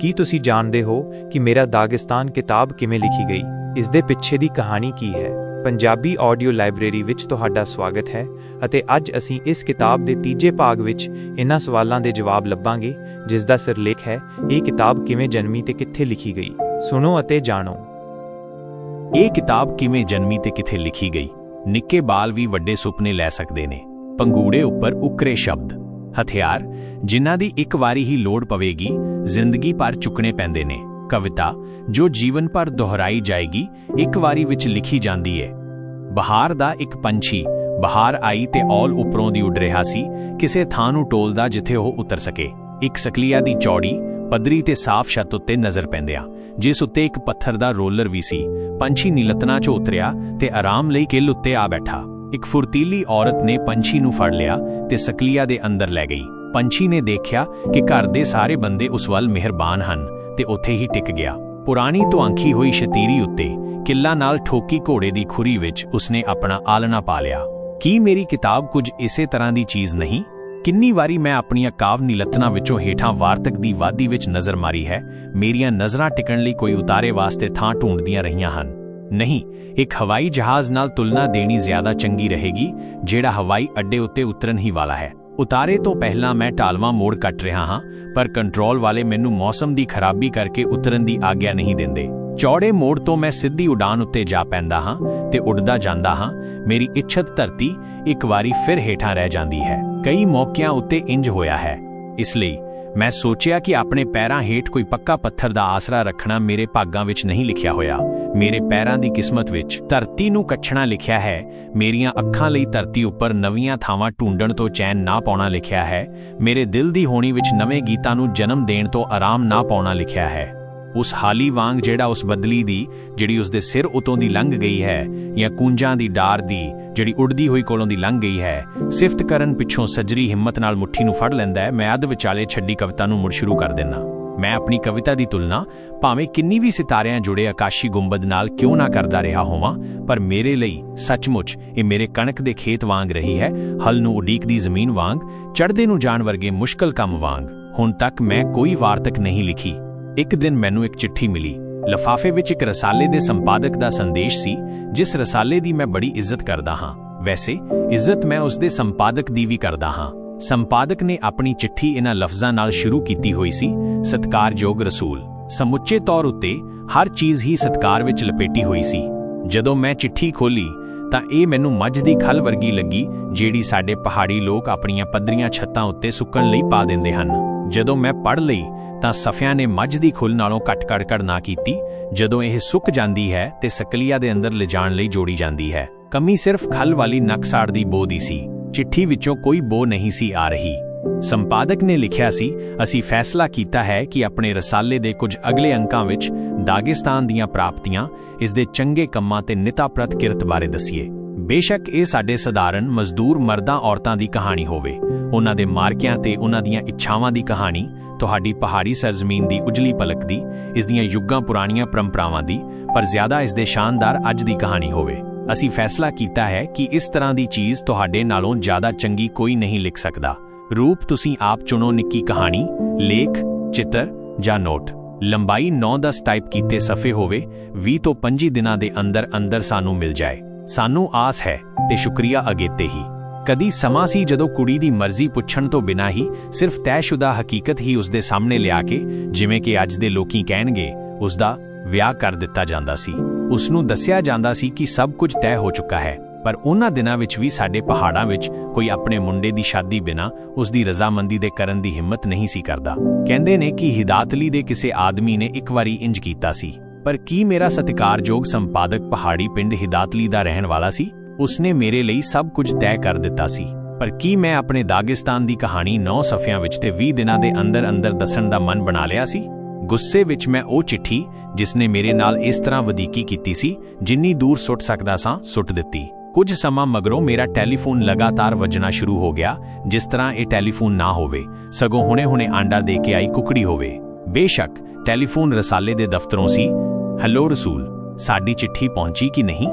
ਕੀ ਤੁਸੀਂ ਜਾਣਦੇ ਹੋ ਕਿ ਮੇਰਾ ਦਾਗਿਸਤਾਨ ਕਿਤਾਬ ਕਿਵੇਂ ਲਿਖੀ ਗਈ? ਇਸ ਦੇ ਪਿੱਛੇ ਦੀ ਕਹਾਣੀ ਕੀ ਹੈ? ਪੰਜਾਬੀ ਆਡੀਓ ਲਾਇਬ੍ਰੇਰੀ ਵਿੱਚ ਤੁਹਾਡਾ ਸਵਾਗਤ ਹੈ ਅਤੇ ਅੱਜ ਅਸੀਂ ਇਸ ਕਿਤਾਬ ਦੇ ਤੀਜੇ ਭਾਗ ਵਿੱਚ ਇਹਨਾਂ ਸਵਾਲਾਂ ਦੇ ਜਵਾਬ ਲੱਭਾਂਗੇ, ਜਿਸ ਦਾ ਸਿਰਲੇਖ ਹੈ, ਇਹ ਕਿਤਾਬ ਕਿਵੇਂ ਜਨਮੀ ਤੇ ਕਿੱਥੇ ਲਿਖੀ ਗਈ? ਸੁਣੋ ਅਤੇ ਜਾਣੋ। ਇਹ ਕਿਤਾਬ ਕਿਵੇਂ ਜਨਮੀ ਤੇ ਕਿੱਥੇ ਲਿਖੀ ਗਈ? ਨਿੱਕੇ ਬਾਲ ਵੀ ਵੱਡੇ ਸੁਪਨੇ ਲੈ ਸਕਦੇ ਨੇ। ਪੰਗੂੜੇ ਉੱਪਰ ਉਕਰੇ ਸ਼ਬਦ। ਹਥਿਆਰ, ਜਿਨ੍ਹਾਂ ਦੀ ਇੱਕ ਵਾਰੀ ਹੀ ਲੋੜ ਪਵੇਗੀ ਜ਼ਿੰਦਗੀ ਭਰ ਚੁੱਕਣੇ ਪੈਂਦੇ ਨੇ। ਕਵਿਤਾ, ਜੋ ਜੀਵਨ ਭਰ ਦੁਹਰਾਈ ਜਾਏਗੀ, ਇੱਕ ਵਾਰੀ ਵਿੱਚ ਲਿਖੀ ਜਾਂਦੀ ਹੈ ਬਹਾਰ ਦਾ ਇੱਕ ਪੰਛੀ, ਬਹਾਰ ਆਈ ਤੇ ਔਲ ਉਪਰੋਂ ਦੀ ਉੱਡ ਰਿਹਾ ਸੀ, ਕਿਸੇ ਥਾਂ ਨੂੰ ਟੋਲਦਾ ਜਿੱਥੇ ਉਹ ਉਤਰ ਸਕੇ। ਇੱਕ ਸਕਲੀਆ ਦੀ ਚੌੜੀ, ਪੱਧਰੀ ਤੇ ਸਾਫ਼ ਛੱਤ ਉੱਤੇ ਨਜ਼ਰ ਪੈਂਦਿਆ, ਜਿਸ ਉੱਤੇ ਇੱਕ ਪੱਥਰ ਦਾ ਰੋਲਰ ਵੀ ਸੀ, ਪੰਛੀ ਨੀਲਤਨਾ 'ਚ ਉਤਰਿਆ ਤੇ ਆਰਾਮ ਲਈ ਕਿੱਲ ਉੱਤੇ ਆ ਬੈਠਾ। ਇੱਕ ਫੁਰਤੀਲੀ ਔਰਤ ਨੇ ਪੰਛੀ ਨੂੰ ਫੜ ਲਿਆ ਤੇ ਸਕਲੀਆ ਦੇ ਅੰਦਰ ਲੈ ਗਈ। ਪੰਛੀ ਨੇ ਦੇਖਿਆ ਕਿ ਘਰ ਦੇ ਸਾਰੇ ਬੰਦੇ ਉਸ ਵੱਲ ਮਿਹਰਬਾਨ ਹਨ ਤੇ ਉੱਥੇ ਹੀ ਟਿਕ ਗਿਆ। ਪੁਰਾਣੀ ਤੁਆਂਖੀ ਹੋਈ ਸ਼ਤੀਰੀ ਉੱਤੇ ਕਿੱਲਾ ਨਾਲ ਠੋਕੀ ਘੋੜੇ ਦੀ ਖੁਰੀ ਵਿੱਚ ਉਸਨੇ ਆਪਣਾ ਆਲਣਾ ਪਾ ਲਿਆ। ਕੀ ਮੇਰੀ ਕਿਤਾਬ ਕੁਝ ਇਸੇ ਤਰ੍ਹਾਂ ਦੀ ਚੀਜ਼ ਨਹੀਂ? ਕਿੰਨੀ ਵਾਰੀ ਮੈਂ ਆਪਣੀਆਂ ਕਾਵ ਨੀਲਤਨਾ ਵਿੱਚੋਂ ਹੇਠਾਂ ਵਾਰਤਕ ਦੀ ਵਾਦੀ ਵਿੱਚ ਨਜ਼ਰ ਮਾਰੀ ਹੈ, ਮੇਰੀਆਂ ਨਜ਼ਰਾਂ ਟਿਕਣ ਲਈ ਕੋਈ ਉਤਾਰੇ ਵਾਸਤੇ ਥਾਂ ਢੂੰਡਦੀਆਂ ਰਹੀਆਂ ਹਨ। ਨਹੀਂ, ਇੱਕ ਹਵਾਈ ਜਹਾਜ਼ ਨਾਲ ਤੁਲਨਾ ਦੇਣੀ ਜ਼ਿਆਦਾ ਚੰਗੀ ਰਹੇਗੀ, ਜਿਹੜਾ ਹਵਾਈ ਅੱਡੇ ਉੱਤੇ ਉਤਰਨ ਹੀ ਵਾਲਾ ਹੈ। ਉਤਾਰੇ ਤੋਂ ਪਹਿਲਾਂ ਮੈਂ ਟਾਲਵਾ ਮੋੜ ਕੱਟ ਰਿਹਾ ਹਾਂ, ਪਰ ਕੰਟਰੋਲ ਵਾਲੇ ਮੈਨੂੰ ਮੌਸਮ ਦੀ ਖਰਾਬੀ ਕਰਕੇ ਉਤਰਨ ਦੀ ਆਗਿਆ ਨਹੀਂ ਦਿੰਦੇ। ਚੌੜੇ ਮੋੜ ਤੋਂ ਮੈਂ ਸਿੱਧੀ ਉਡਾਨ ਉੱਤੇ ਜਾ ਪੈਂਦਾ ਹਾਂ ਤੇ ਉੱਡਦਾ ਜਾਂਦਾ ਹਾਂ। ਮੇਰੀ ਇੱਛਤ ਧਰਤੀ ਇੱਕ ਵਾਰੀ ਫਿਰ ਹੇਠਾਂ ਰਹਿ ਜਾਂਦੀ ਹੈ। ਕਈ ਮੌਕਿਆਂ ਉੱਤੇ ਇੰਜ ਹੋਇਆ ਹੈ। ਇਸ ਲਈ ਮੈਂ ਸੋਚਿਆ ਕਿ ਆਪਣੇ ਪੈਰਾਂ ਹੇਠ ਕੋਈ ਪੱਕਾ ਪੱਥਰ ਦਾ ਆਸਰਾ ਰੱਖਣਾ ਮੇਰੇ ਭਾਗਾਂ ਵਿੱਚ ਨਹੀਂ ਲਿਖਿਆ ਹੋਇਆ। ਮੇਰੇ ਪੈਰਾਂ ਦੀ ਕਿਸਮਤ ਵਿੱਚ ਧਰਤੀ ਨੂੰ ਕੱਛਣਾ ਲਿਖਿਆ ਹੈ। ਮੇਰੀਆਂ ਅੱਖਾਂ ਲਈ ਧਰਤੀ ਉੱਪਰ ਨਵੀਆਂ ਥਾਵਾਂ ਢੂੰਡਣ ਤੋਂ ਚੈਨ ਨਾ ਪਾਉਣਾ ਲਿਖਿਆ ਹੈ। ਮੇਰੇ ਦਿਲ ਦੀ ਹੋਣੀ ਵਿੱਚ ਨਵੇਂ ਗੀਤਾਂ ਨੂੰ ਜਨਮ ਦੇਣ ਤੋਂ ਆਰਾਮ ਨਾ ਪਾਉਣਾ ਲਿਖਿਆ ਹੈ। ਉਸ ਹਾਲੀ ਵਾਂਗ ਜਿਹੜਾ ਉਸ ਬਦਲੀ ਦੀ, ਜਿਹੜੀ ਉਸ ਦੇ ਸਿਰ ਉਤੋਂ ਦੀ ਲੰਘ ਗਈ ਹੈ, ਜਾਂ ਕੂੰਜਾਂ ਦੀ ਡਾਰ ਦੀ, ਜਿਹੜੀ ਉੱਡਦੀ ਹੋਈ ਕੋਲੋਂ ਦੀ ਲੰਘ ਗਈ ਹੈ, ਸਿਫਤ ਕਰਨ ਪਿੱਛੋਂ ਸਜਰੀ ਹਿੰਮਤ ਨਾਲ ਮੁੱਠੀ ਨੂੰ ਫੜ ਲੈਂਦਾ ਹੈ, ਮੈਂ ਅੱਧ ਵਿਚਾਲੇ ਛੱਡੀ ਕਵਿਤਾ ਨੂੰ ਮੁੜ ਸ਼ੁਰੂ ਕਰ ਦਿੰਨਾ। ਮੈਂ ਆਪਣੀ ਕਵਿਤਾ ਦੀ ਤੁਲਨਾ ਭਾਵੇਂ ਕਿੰਨੀ ਵੀ ਸਿਤਾਰਿਆਂ ਜੁੜੇ ਆਕਾਸ਼ੀ ਗੁੰਬਦ ਨਾਲ ਕਿਉਂ ਨਾ ਕਰਦਾ ਰਿਹਾ ਹੋਵਾਂ, ਪਰ ਮੇਰੇ ਲਈ, ਸੱਚਮੁੱਚ, ਇਹ ਮੇਰੇ ਕਣਕ ਦੇ ਖੇਤ ਵਾਂਗ ਰਹੀ ਹੈ, ਹਲ ਨੂੰ ਉਡੀਕ ਦੀ ਜ਼ਮੀਨ ਵਾਂਗ ਚੜਦੇ ਨੂੰ ਜਾਣ ਵਰਗੇ ਮੁਸ਼ਕਲ ਕੰਮ ਵਾਂਗ। ਹੁਣ ਤੱਕ ਮੈਂ ਕੋਈ ਵਾਰਤਕ ਨਹੀਂ ਲਿਖੀ। ਇੱਕ ਦਿਨ ਮੈਨੂੰ ਇੱਕ ਚਿੱਠੀ ਮਿਲੀ। ਲਫਾਫੇ ਵਿੱਚ ਇੱਕ ਰਸਾਲੇ ਦੇ ਸੰਪਾਦਕ ਦਾ ਸੰਦੇਸ਼ ਸੀ, ਜਿਸ ਰਸਾਲੇ ਦੀ ਮੈਂ ਬੜੀ ਇੱਜ਼ਤ ਕਰਦਾ ਹਾਂ। ਵੈਸੇ, ਇੱਜ਼ਤ ਮੈਂ ਉਸ ਦੇ ਸੰਪਾਦਕ ਦੀ ਵੀ ਕਰਦਾ ਹਾਂ। ਸੰਪਾਦਕ ਨੇ ਆਪਣੀ ਚਿੱਠੀ ਇਹਨਾਂ ਲਫ਼ਜ਼ਾਂ ਨਾਲ ਸ਼ੁਰੂ ਕੀਤੀ ਹੋਈ ਸੀ, ਸਤਕਾਰਯੋਗ ਰਸੂਲ। ਸਮੁੱਚੇ ਤੌਰ ਉੱਤੇ ਹਰ ਚੀਜ਼ ਹੀ ਸਤਕਾਰ ਵਿੱਚ ਲਪੇਟੀ ਹੋਈ ਸੀ। ਜਦੋਂ ਮੈਂ ਚਿੱਠੀ ਖੋਲੀ ਤਾਂ ਇਹ ਮੈਨੂੰ ਮੱਝ ਦੀ ਖਲ ਵਰਗੀ ਲੱਗੀ, ਜਿਹੜੀ ਸਾਡੇ ਪਹਾੜੀ ਲੋਕ ਆਪਣੀਆਂ ਪੱਧਰੀਆਂ ਛੱਤਾਂ ਉੱਤੇ ਸੁੱਕਣ ਲਈ ਪਾ ਦਿੰਦੇ ਹਨ। ਜਦੋਂ ਮੈਂ ਪੜ੍ਹ ਲਈ, ਤਾਂ ਸਫਿਆਂ ਨੇ ਮੱਝ ਦੀ ਖੁੱਲ ਨਾਲੋਂ ਕੱਟ ਕੜਕੜ ਨਾ ਕੀਤੀ। ਜਦੋਂ ਇਹ ਸੁੱਕ ਜਾਂਦੀ ਹੈ, ਤੇ ਸਕਲੀਆ ਦੇ ਅੰਦਰ ਲਿਜਾਣ ਲਈ ਜੋੜੀ ਜਾਂਦੀ ਹੈ। ਕਮੀ ਸਿਰਫ ਖਲ ਵਾਲੀ ਨਕਸਾੜ ਦੀ ਬੋ ਦੀ ਸੀ। ਚਿੱਠੀ ਵਿੱਚੋਂ ਕੋਈ ਬੋ ਨਹੀਂ ਸੀ ਆ ਰਹੀ। ਸੰਪਾਦਕ ਨੇ ਲਿਖਿਆ ਸੀ, ਅਸੀਂ ਫੈਸਲਾ ਕੀਤਾ ਹੈ ਕਿ ਆਪਣੇ ਰਸਾਲੇ ਦੇ ਕੁਝ ਅਗਲੇ ਅੰਕਾਂ ਵਿੱਚ ਦਾਗਿਸਤਾਨ ਦੀਆਂ ਪ੍ਰਾਪਤੀਆਂ, ਇਸ ਦੇ ਚੰਗੇ ਕੰਮਾਂ ਤੇ ਨਿਤਾਪ੍ਰਤ ਕਿਰਤ ਬਾਰੇ ਦਸੀਏ। ਬੇਸ਼ੱਕ ਇਹ ਸਾਡੇ ਸਧਾਰਨ, ਮਜ਼ਦੂਰ ਮਰਦਾਂ ਔਰਤਾਂ ਦੀ ਕਹਾਣੀ ਹੋਵੇ। ਉਹਨਾਂ ਦੇ ਮਾਰਕਿਆਂ ਤੇ ਉਹਨਾਂ ਦੀਆਂ ਇੱਛਾਵਾਂ ਦੀ ਕਹਾਣੀ, ਤੁਹਾਡੀ ਪਹਾੜੀ ਸਰਜ਼ਮੀਨ ਦੀ ਉਜਲੀ ਪਲਕ ਦੀ, ਇਸ ਦੀਆਂ ਯੁੱਗਾਂ ਪੁਰਾਣੀਆਂ ਪਰੰਪਰਾਵਾਂ ਦੀ, ਪਰ ਜ਼ਿਆਦਾ ਇਸ ਦੇ ਸ਼ਾਨਦਾਰ ਅੱਜ ਦੀ ਕਹਾਣੀ ਹੋਵੇ। ਅਸੀਂ ਫੈਸਲਾ ਕੀਤਾ ਹੈ ਕਿ ਇਸ ਤਰ੍ਹਾਂ ਦੀ ਚੀਜ਼ ਤੁਹਾਡੇ ਨਾਲੋਂ ਜ਼ਿਆਦਾ ਚੰਗੀ ਕੋਈ ਨਹੀਂ ਲਿਖ ਸਕਦਾ। ਰੂਪ ਤੁਸੀਂ ਆਪ ਚੁਣੋ ਨਿੱਕੀ ਕਹਾਣੀ, ਲੇਖ, ਚਿੱਤਰ ਜਾਂ ਨੋਟ। ਲੰਬਾਈ 9-10 ਟਾਈਪ ਕੀਤੇ ਸਫੇ ਹੋਵੇ 20 ਤੋਂ 25 ਦਿਨਾਂ ਦੇ ਅੰਦਰ ਅੰਦਰ ਸਾਨੂੰ ਮਿਲ ਜਾਏ। ਸਾਨੂੰ ਆਸ ਹੈ ਤੇ ਸ਼ੁਕਰੀਆ ਅਗੇਤੇ ਹੀ। ਕਦੀ ਸਮਾਂ ਸੀ ਜਦੋਂ ਕੁੜੀ ਦੀ ਮਰਜ਼ੀ ਪੁੱਛਣ ਤੋਂ ਬਿਨਾਂ ਹੀ ਸਿਰਫ ਤੈਸ਼ੁਦਾ ਹਕੀਕਤ ਹੀ ਉਸਦੇ ਸਾਹਮਣੇ ਲਿਆ ਕੇ, ਜਿਵੇਂ ਕਿ ਅੱਜ ਦੇ ਲੋਕੀ ਕਹਿਣਗੇ ਉਸਦਾ ਵਿਆਹ ਕਰ ਦਿੱਤਾ ਜਾਂਦਾ ਸੀ। ਉਸ ਨੂੰ ਦੱਸਿਆ ਜਾਂਦਾ ਸੀ ਕਿ ਸਭ ਕੁਝ ਤੈਅ ਹੋ ਚੁੱਕਾ ਹੈ। ਪਰ ਉਹਨਾਂ ਦਿਨਾਂ ਵਿੱਚ ਵੀ ਸਾਡੇ ਪਹਾੜਾਂ ਵਿੱਚ ਕੋਈ ਆਪਣੇ ਮੁੰਡੇ ਦੀ ਸ਼ਾਦੀ ਬਿਨਾ ਉਸ ਦੀ ਰਜ਼ਾਮੰਦੀ ਦੇ ਕਰਨ ਦੀ ਹਿੰਮਤ ਨਹੀਂ ਸੀ ਕਰਦਾ। ਕਹਿੰਦੇ ਨੇ ਕਿ ਹਿਦਾਤਲੀ ਦੇ ਕਿਸੇ ਆਦਮੀ ਨੇ ਇੱਕ ਵਾਰੀ ਇੰਜ ਕੀਤਾ ਸੀ। ਪਰ ਕੀ ਮੇਰਾ ਸਤਿਕਾਰਯੋਗ ਸੰਪਾਦਕ ਪਹਾੜੀ ਪਿੰਡ ਹਿਦਾਤਲੀ ਦਾ ਰਹਿਣ ਵਾਲਾ ਸੀ? ਉਸਨੇ ਮੇਰੇ ਲਈ ਸਭ ਕੁਝ ਤੈਅ ਕਰ ਦਿੱਤਾ ਸੀ। ਪਰ ਕੀ ਮੈਂ ਆਪਣੇ ਦਾਗਿਸਤਾਨ ਦੀ ਕਹਾਣੀ 9 ਸਫ਼ਿਆਂ ਵਿੱਚ ਤੇ 20 ਦਿਨਾਂ ਦੇ ਅੰਦਰ ਅੰਦਰ ਦੱਸਣ ਦਾ ਮਨ ਬਣਾ ਲਿਆ ਸੀ? ਗੁੱਸੇ ਵਿੱਚ ਮੈਂ ਉਹ ਚਿੱਠੀ ਜਿਸਨੇ ਮੇਰੇ ਨਾਲ ਇਸ ਤਰ੍ਹਾਂ ਵਧੀਕੀ ਕੀਤੀ ਸੀ, ਜਿੰਨੀ ਦੂਰ ਸੁੱਟ ਸਕਦਾ ਸਾਂ, ਸੁੱਟ ਦਿੱਤੀ। ਕੁਝ ਸਮਾਂ ਮਗਰੋਂ ਮੇਰਾ ਟੈਲੀਫੋਨ ਲਗਾਤਾਰ ਵੱਜਣਾ ਸ਼ੁਰੂ ਹੋ ਗਿਆ, ਜਿਸ ਤਰ੍ਹਾਂ ਇਹ ਟੈਲੀਫੋਨ ਨਾ ਹੋਵੇ, ਸਗੋਂ ਹੁਣੇ-ਹੁਣੇ ਆਂਡਾ ਦੇ ਕੇ ਆਈ ਕੁਕੜੀ ਹੋਵੇ। ਬੇਸ਼ੱਕ, ਟੈਲੀਫੋਨ ਰਸਾਲੇ ਦੇ ਦਫ਼ਤਰੋਂ ਸੀ। ਹੈਲੋ ਰਸੂਲ, ਸਾਡੀ ਚਿੱਠੀ ਪਹੁੰਚੀ ਕਿ ਨਹੀਂ?